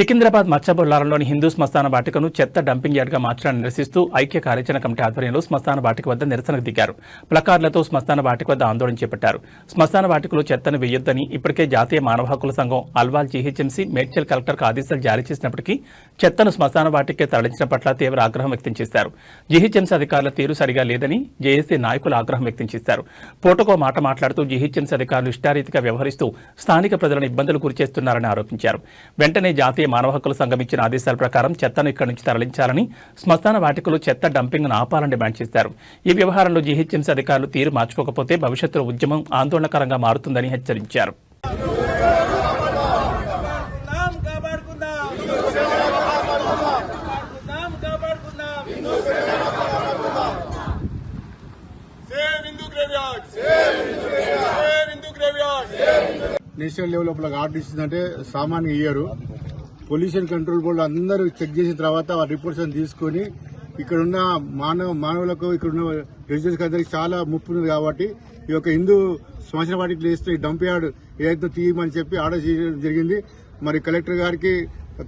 సికింద్రాబాద్ మచ్చబొల్లారంలోని హిందూ శ్మశాన వాటికను చెత్త డంపింగ్ యార్డ్గా మార్చడాన్ని నిరసిస్తూ ఐక్య కార్యాచరణ కమిటీ ఆధ్వర్యంలో శ్మశాన వాటిక వద్ద నిరసనకు దిగారు. ప్లకార్లతో శ్మశాన వాటిక వద్ద ఆందోళన చేపట్టారు. శ్మశాన వాటికలో చెత్తను వేయొద్దని ఇప్పటికే జాతీయ మానవ హక్కుల సంఘం అల్వాల్ జీహెచ్ఎంసీ మేడ్చల్ కలెక్టర్కు ఆదేశాలు జారీ చేసినప్పటికీ చెత్తను శ్మశాన వాటికే తరలించిన పట్ల తీవ్ర ఆగ్రహం వ్యక్తం చేశారు. జీహెచ్ఎంసీ అధికారుల తీరు సరిగా లేదని జేఏసీ నాయకులు ఆగ్రహం వ్యక్తం చేశారు. పూటకో మాట మాట్లాడుతూ జీహెచ్ఎంసీ అధికారులు ఇష్టారీతిగా వ్యవహరిస్తూ స్థానిక ప్రజలను ఇబ్బందులు గురిచేస్తున్నారని ఆరోపించారు. వెంటనే జాతీయ మానవ హక్కుల సంఘం ఇచ్చిన ఆదేశాల ప్రకారం చెత్తను ఇక్కడి నుంచి తరలించాలని శ్మశాన వాటికలు చెత్త డంపింగ్ను ఆపాలని డిమాండ్ చేశారు. ఈ వ్యవహారంలో జీహెచ్ఎంసీ అధికారులు తీరు మార్చుకోకపోతే భవిష్యత్తులో ఉద్యమం ఆందోళనకరంగా మారుతుందని హెచ్చరించారు. నేషనల్ లెవెల్ లోపల ఆర్డర్ ఇచ్చిందంటే సామాన్య ఇయ్యరు పొల్యూషన్ కంట్రోల్ బోర్డు అందరూ చెక్ చేసిన తర్వాత ఆ రిపోర్ట్స్ అని తీసుకొని ఇక్కడున్న మానవ మానవులకు ఇక్కడున్న రెసిడెంట్స్ అందరికి చాలా ముప్పు ఉంది కాబట్టి ఈ యొక్క హిందూ శ్మశాన వాటికి వేస్తే డంప్ యార్డ్ ఏదైతే తీయమని చెప్పి ఆర్డర్ చేయడం జరిగింది. మరి కలెక్టర్ గారికి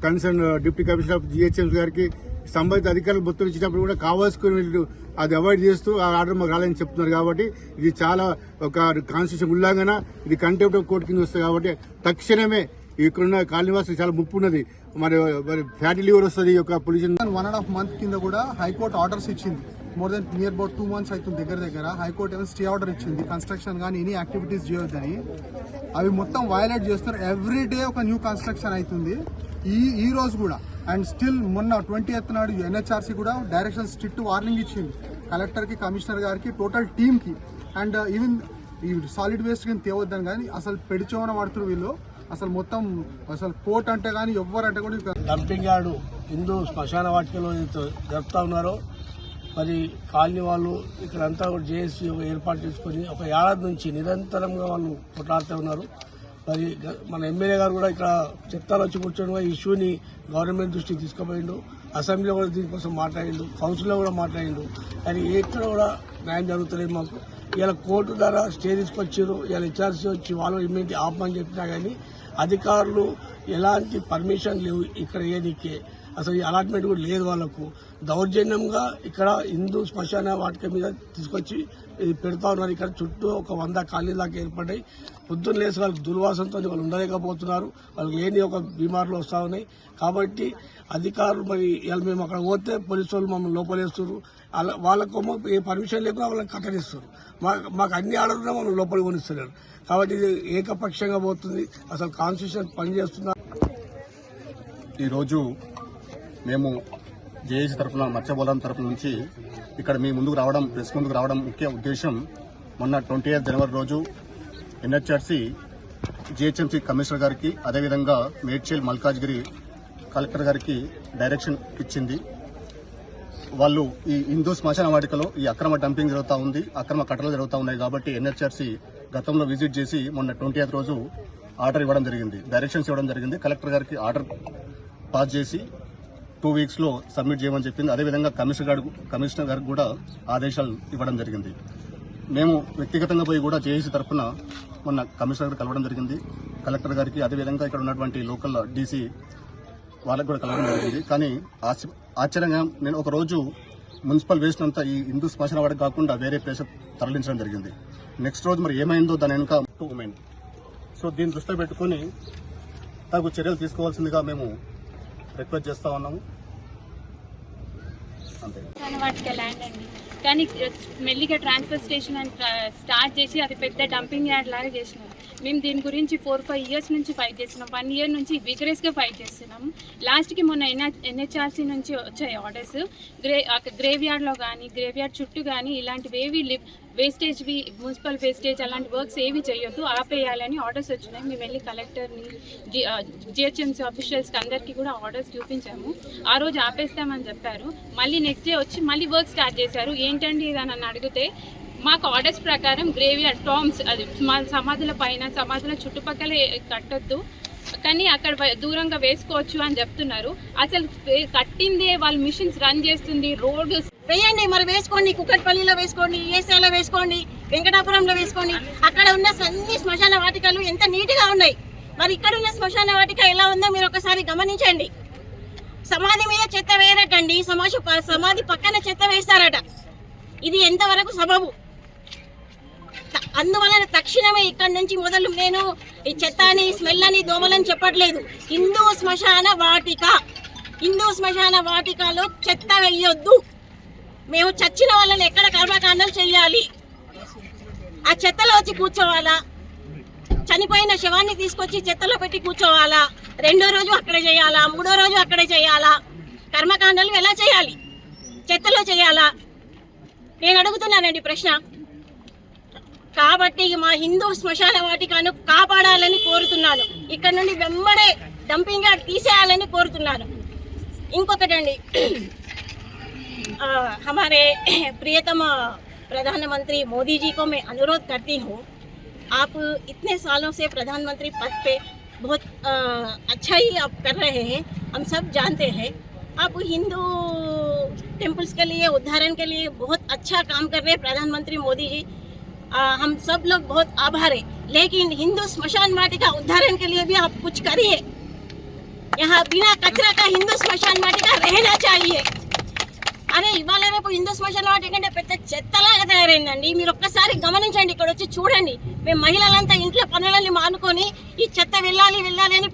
concern deputy commissioner of GHMC గారికి సంబంధిత అధికారులు మొత్తం ఇచ్చినప్పుడు కూడా కావాల్సుకుని వీళ్ళు అది అవాయిడ్ చేస్తూ ఆ ఆర్డర్ మాకు రాలేని చెప్తున్నారు కాబట్టి ఇది చాలా ఒక కాన్స్టిట్యూషన్ ఉల్లంఘన. ఇది కంటెంప్ట్ ఆఫ్ కోర్టు కింద వస్తుంది కాబట్టి తక్షణమే ఇక్కడున్న కాలనీవాసులకు చాలా ముప్పు ఉన్నది. మరి మరి ఫ్యాటీ లివర్ వస్తుంది ఈ యొక్క pollution. One and half month కింద కూడా హైకోర్టు ఆర్డర్స్ ఇచ్చింది. More than near about two months అవుతుంది దగ్గర దగ్గర. హైకోర్టు ఏమైనా స్టే ఆర్డర్ ఇచ్చింది. కన్స్ట్రక్షన్ కానీ ఎనీ యాక్టివిటీస్ చేయొద్దని. అవి మొత్తం వయలేట్ చేస్తారు ఎవ్రీ డే ఒక న్యూ కన్స్ట్రక్షన్ అవుతుంది. ఈ ఈ రోజు కూడా. అండ్ స్టిల్ మొన్న ట్వంటీ ఎత్ నాడు ఎన్హెచ్ఆర్సీ కూడా డైరెక్షన్ స్ట్రిక్ట్ వార్నింగ్ ఇచ్చింది. కలెక్టర్కి కమిషనర్ గారికి టోటల్ టీమ్కి అండ్ ఈవెన్ ఈ సాలిడ్ వేస్ట్ కింద తేవద్దని కానీ అసలు పెడిచోన పడుతున్నారు వీళ్ళు. అసలు మొత్తం అసలు కోర్ట్ అంటే కానీ ఎవ్వరంటే కూడా డంపింగ్ యార్డు హిందూ శ్మశాన వాటికలో జరుపుతా ఉన్నారో మరి కాలనీ వాళ్ళు ఇక్కడంతా కూడా జేఏసీ ఏర్పాటు చేసుకొని ఒక ఏడాది నుంచి నిరంతరంగా వాళ్ళు కొట్లాడుతూ ఉన్నారు. మరి మన ఎమ్మెల్యే గారు కూడా ఇక్కడ చెత్తాలు వచ్చి కూర్చొని ఇష్యూని గవర్నమెంట్ దృష్టికి తీసుకుపోయిండు అసెంబ్లీలో కూడా దీనికోసం మాట్లాడిండు కౌన్సిల్లో కూడా మాట్లాడిండు. కానీ ఎక్కడ కూడా న్యాయం జరుగుతలేదు మాకు. ఇలా కోర్టు ద్వారా స్టే తీసుకొచ్చారు ఇలా ఇచ్చాల్సి వచ్చి వాళ్ళు ఇమ్మీడియట్ ఆపమని చెప్పినా కానీ అధికారులు ఎలాంటి పర్మిషన్ లేవు ఇక్కడ ఏదికే. అసలు ఈ అలాట్మెంట్ కూడా లేదు వాళ్ళకు. దౌర్జన్యంగా ఇక్కడ హిందూ శ్మశాన వాటిక మీద తీసుకొచ్చి ఇది పెడతా ఉన్నారు ఇక్కడ చుట్టూ ఒక వంద ఖాళీ దాకా ఏర్పడ్డాయి. పొద్దున్న లేసి వాళ్ళకి దుర్వాసనతో వాళ్ళు ఉండలేకపోతున్నారు. వాళ్ళకి లేని ఒక బీమార్లు వస్తూ ఉన్నాయి. కాబట్టి అధికారులు మరి వాళ్ళు మేము అక్కడ పోతే పోలీసు వాళ్ళు మమ్మల్ని లోపలేస్తున్నారు. అలా వాళ్ళకు ఏ పర్మిషన్ లేకుండా వాళ్ళకి కట్టడిస్తారు మాకు మాకు అన్ని ఆర్డర్లు మమ్మల్ని లోపల కొనిస్తున్నారు. కాబట్టి ఇది ఏకపక్షంగా పోతుంది. అసలు కాన్స్టిట్యూషన్ పనిచేస్తుందా? ఈరోజు మేము జేఏసీ తరఫున మత్స్యబోధం తరఫు నుంచి ఇక్కడ మీ ముందుకు రావడం ప్రెస్ ముందుకు రావడం ముఖ్య ఉద్దేశం. మొన్న ట్వంటీ ఎయిత్ జనవరి రోజు ఎన్హెచ్ఆర్సీ జిహెచ్ఎంసీ కమిషనర్ గారికి అదేవిధంగా మేడ్చేల్ మల్కాజ్గిరి కలెక్టర్ గారికి డైరెక్షన్ ఇచ్చింది. వాళ్ళు ఈ హిందూ శ్మశాన వాటికలో ఈ అక్రమ డంపింగ్ జరుగుతూ ఉంది అక్రమ కట్టలు జరుగుతూ ఉన్నాయి కాబట్టి ఎన్హెచ్ఆర్సీ గతంలో విజిట్ చేసి మొన్న ట్వంటీ రోజు ఆర్డర్ ఇవ్వడం జరిగింది డైరెక్షన్స్ ఇవ్వడం జరిగింది. కలెక్టర్ గారికి ఆర్డర్ పాస్ చేసి టూ వీక్స్లో సబ్మిట్ చేయమని చెప్పింది. అదేవిధంగా కమిషనర్ గారు కమిషనర్ గారికి కూడా ఆదేశాలు ఇవ్వడం జరిగింది. మేము వ్యక్తిగతంగా పోయి కూడా జేఏసీ తరఫున మొన్న కమిషనర్ గారు కలవడం జరిగింది. కలెక్టర్ గారికి అదేవిధంగా ఇక్కడ ఉన్నటువంటి లోకల్ డీసీ వాళ్ళకు కూడా కలవడం జరిగింది. కానీ ఆశ్చ- ఆశ్చర్యంగా నేను ఒక రోజు మున్సిపల్ వేస్ట్ అంతా ఈ హిందూ శ్మశాన వాడికి కాకుండా వేరే ప్లేస్ తరలించడం జరిగింది. నెక్స్ట్ రోజు మరి ఏమైందో దాని వెనుక టూ ఉమెన్ సో దీన్ని దృష్టిలో పెట్టుకుని తగు చర్యలు తీసుకోవాల్సిందిగా మేము రిక్వెస్ట్ చేస్తా ఉన్నాము. అంతే. వాటికి ల్యాండ్ అండి? కానీ మెల్లిగా ట్రాన్స్ఫర్ స్టేషన్ అని స్టార్ట్ చేసి అది పెద్ద డంపింగ్ యార్డ్ లాగా చేసినారు. మేము దీని గురించి ఫోర్ ఫైవ్ ఇయర్స్ నుంచి ఫైట్ చేస్తున్నాం. వన్ ఇయర్ నుంచి విగరెస్గా ఫైట్ చేస్తున్నాం. లాస్ట్కి మొన్న ఎన్హెచ్ ఎన్హెచ్ఆర్సీ నుంచి వచ్చాయి ఆర్డర్స్ గ్రే గ్రేవ్ యార్డ్లో కానీ గ్రేవ్ యార్డ్ చుట్టూ కానీ ఇలాంటివి ఏవి లివ్ వేస్టేజ్వి మున్సిపల్ వేస్టేజ్ అలాంటి వర్క్స్ ఏవి చేయొద్దు ఆపేయాలని ఆర్డర్స్ వచ్చినాయి. మేము వెళ్ళి కలెక్టర్ని జిహెచ్ఎంసీ ఆఫీషియల్స్కి అందరికీ కూడా ఆర్డర్స్ చూపించాము. ఆ రోజు ఆపేస్తామని చెప్పారు. మళ్ళీ నెక్స్ట్ డే వచ్చి మళ్ళీ వర్క్ స్టార్ట్ చేశారు. ఏంటండి ఇది అని అడిగితే మాకు ఆర్డర్స్ ప్రకారం గ్రేవియర్ టామ్స్ అది మా- సమాధుల పైన సమాధుల చుట్టుపక్కల కట్టొద్దు. కానీ అక్కడ దూరంగా వేసుకోవచ్చు అని చెప్తున్నారు. అసలు కట్టిందే వాళ్ళ మిషన్స్ రన్ చేస్తుంది రోడ్డు వేయండి మరి వేసుకోండి కుక్కట్పల్లిలో వేసుకోండి ఏసాలో వేసుకోండి వెంకటాపురంలో వేసుకోండి. అక్కడ ఉన్న అన్ని శ్మశాన వాటికలు ఎంత నీట్గా ఉన్నాయి. మరి ఇక్కడ ఉన్న శ్మశాన వాటిక ఎలా ఉందో మీరు ఒకసారి గమనించండి. సమాధి మీద చెత్త వేయరటండి సమాజ సమాధి పక్కన చెత్త వేస్తారట. ఇది ఎంతవరకు సబబు? అందువలన తక్షణమే ఇక్కడి నుంచి మొదలు నేను ఈ చెత్త అని స్మెల్ అని దోమలని చెప్పట్లేదు. హిందూ శ్మశాన వాటిక. హిందూ శ్మశాన వాటికలో చెత్త వేయొద్దు. మేము చచ్చిన వాళ్ళని ఎక్కడ కర్మకాండాలు చేయాలి? ఆ చెత్తలో వచ్చి కూర్చోవాలా? చనిపోయిన శవాన్ని తీసుకొచ్చి చెత్తలో పెట్టి కూర్చోవాలా? రెండో రోజు అక్కడ చేయాలా? మూడో రోజు అక్కడే చేయాలా? కర్మకాండాలు ఎలా చేయాలి? చెత్తలో చేయాలా? నేను అడుగుతున్నానండి ప్రశ్న. కాబట్టి మా హిందూ శ్మశాన వాటికను కాపాడాలని కోరుతున్నాను ఇక్కడ నుండి వెంబడే డంపింగ్ యార్డ్ తీసేయాలని కోరుతున్నాను ఇంకొకటండి आ, हमारे प्रियतम प्रधानमंत्री मोदी जी को मैं अनुरोध करती हूँ आप इतने सालों से प्रधानमंत्री पद पे बहुत आ, अच्छा ही आप कर रहे हैं हम सब जानते हैं आप हिंदू टेम्पल्स के लिए उद्धारण के लिए बहुत अच्छा काम कर रहे हैं प्रधानमंत्री मोदी जी आ, हम सब लोग बहुत आभार है लेकिन हिंदू स्मशान वाटिका उद्धारण के लिए भी आप कुछ करिए यहाँ बिना कचरा का हिंदू स्मशान वाटिका रहना चाहिए అరే ఇవాళ రేపు హిందూ శ్మశాన వాటి కంటే పెద్ద చెత్తలాగా తయారైందండి మీరు ఒక్కసారి గమనించండి ఇక్కడ వచ్చి చూడండి మేము మహిళలంతా ఇంట్లో పనులని మానుకొని ఈ చెత్త వెళ్ళాలి వెళ్ళాలి అని